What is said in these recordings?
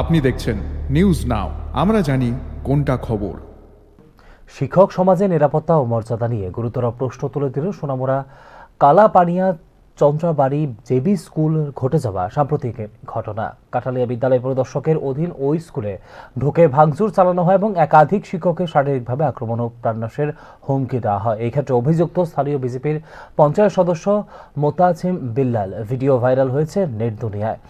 আপনি দেখছেন news now আমরা জানি কোনটা খবর। শিক্ষক সমাজে নিরাপত্তা ও মর্যাদা নিয়ে গুরুতর প্রশ্ন তুলে দিল সোনামুড়া কালাপানিয়া চন্দ্রাবাড়ি জেবি স্কুল ঘটে যাওয়া সাম্প্রতিক ঘটনা। কাঠালিয়া বিদ্যালয় পরিদর্শকের অধীন ওই স্কুলে ঢুকে ভাঙচুর চালানো হয় এবং একাধিক শিক্ষককে শারীরিকভাবে আক্রমণ ও প্রাণনাশের হুমকি দেওয়া হয়। এই ক্ষেত্রে অভিযুক্ত স্থানীয় বিজেপির পঞ্চায়েত সদস্য মোতাছিম বিল্লাল। ভিডিও ভাইরাল হয়েছে নেট দুনিয়ায়।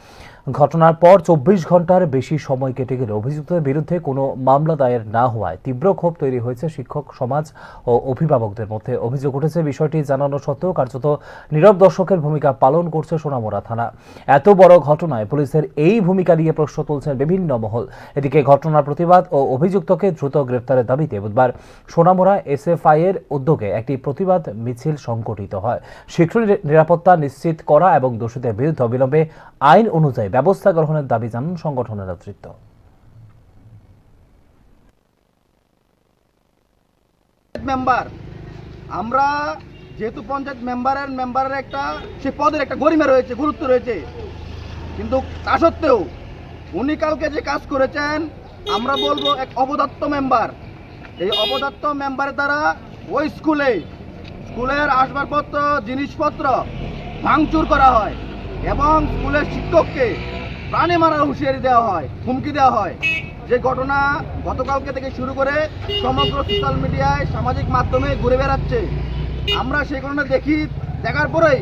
ঘটনার পর চব্বিশ ঘণ্টার বেশি সময় কেটে গেলে অভিযুক্তদের বিরুদ্ধে কোনো মামলা দায়ের না হওয়ায় তীব্র ক্ষোভ তৈরি হয়েছে শিক্ষক, সমাজ ও অভিভাবকদের মধ্যে। অভিযোগ উঠেছে, বিষয়টি জানানো সত্ত্বেও কার্যত নীরব দর্শকের ভূমিকা পালন করছে সোনামুড়া থানা। এত বড় ঘটনায় পুলিশের এই ভূমিকা নিয়ে প্রশ্ন তুলছেন বিভিন্ন মহল। এদিকে ঘটনার প্রতিবাদ ও অভিযুক্তকে দ্রুত গ্রেফতারের দাবিতে বুধবার সোনামুড়া এসএফআই এর উদ্যোগে একটি প্রতিবাদ মিছিল সংগঠিত হয়। শিক্ষক নিরাপত্তা নিশ্চিত করা এবং দোষীদের বিরুদ্ধে অবিলম্বে আইন অনুযায়ী ব্যবস্থা গ্রহণের দাবি জানান সংগঠনের নেতৃত্ব। মেম্বার, আমরা যেহেতু পঞ্চায়েত মেম্বারের মেম্বারের একটা, সে পদের একটা গরিমা রয়েছে, গুরুত্ব রয়েছে। কিন্তু তা সত্ত্বেও উনি কালকে যে কাজ করেছেন, আমরা বলব এক অবদত্ত মেম্বার। এই অবদত্ত মেম্বারের দ্বারা ওই স্কুলে, স্কুলের আসবাবপত্র, জিনিসপত্র ভাঙচুর করা হয়। এবং স্কুলের শিক্ষককে প্রাণে মারার হুঁশিয়ারি দেওয়া হয়, হুমকি দেওয়া হয়। যে ঘটনা গতকালকে থেকে শুরু করে সমগ্র সোশ্যাল মিডিয়ায় সামাজিক মাধ্যমে ঘুরে বেড়াচ্ছে। আমরা সেই ঘটনা দেখি, দেখার পরেই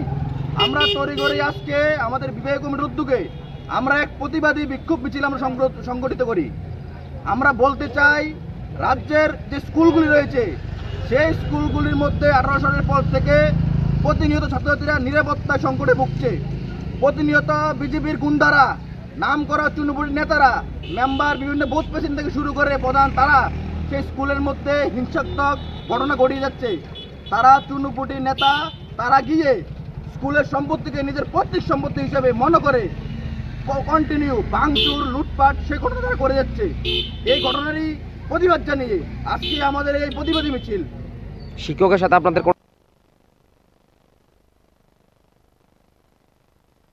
আমরা তড়িঘড়ি আজকে আমাদের বিবেক কমিটির উদ্যোগে আমরা এক প্রতিবাদী বিক্ষোভ মিছিল আমরা সংগঠিত করি। আমরা বলতে চাই, রাজ্যের যে স্কুলগুলি রয়েছে, সেই স্কুলগুলির মধ্যে আঠারো সালের পর থেকে প্রতিনিয়ত ছাত্রছাত্রীরা নিরাপত্তা সংকটে ভুগছে। প্রতিনিয়ত বিজেপির গুন্ডারা নাম করা চুনপুরি নেতারা, মেম্বার বিভিন্ন বুথ প্রেসিডেন্ট থেকে শুরু করে প্রধান তারা সেই স্কুলের মধ্যে হিংসাত্মক ঘটনা ঘটিয়ে যাচ্ছে। তারা চুনুপুটি নেতা, তারা গিয়ে স্কুলের সম্পত্তিকে নিজের পৈতৃক সম্পত্তি হিসেবে মনে করে কন্টিনিউ ভাঙচুর, লুটপাট সে ঘটনা তারা করে যাচ্ছে। এই ঘটনারই প্রতিবাদ জানিয়ে আজকে আমাদের এই প্রতিবাদী মিছিল। শিক্ষকের সাথে আপনাদের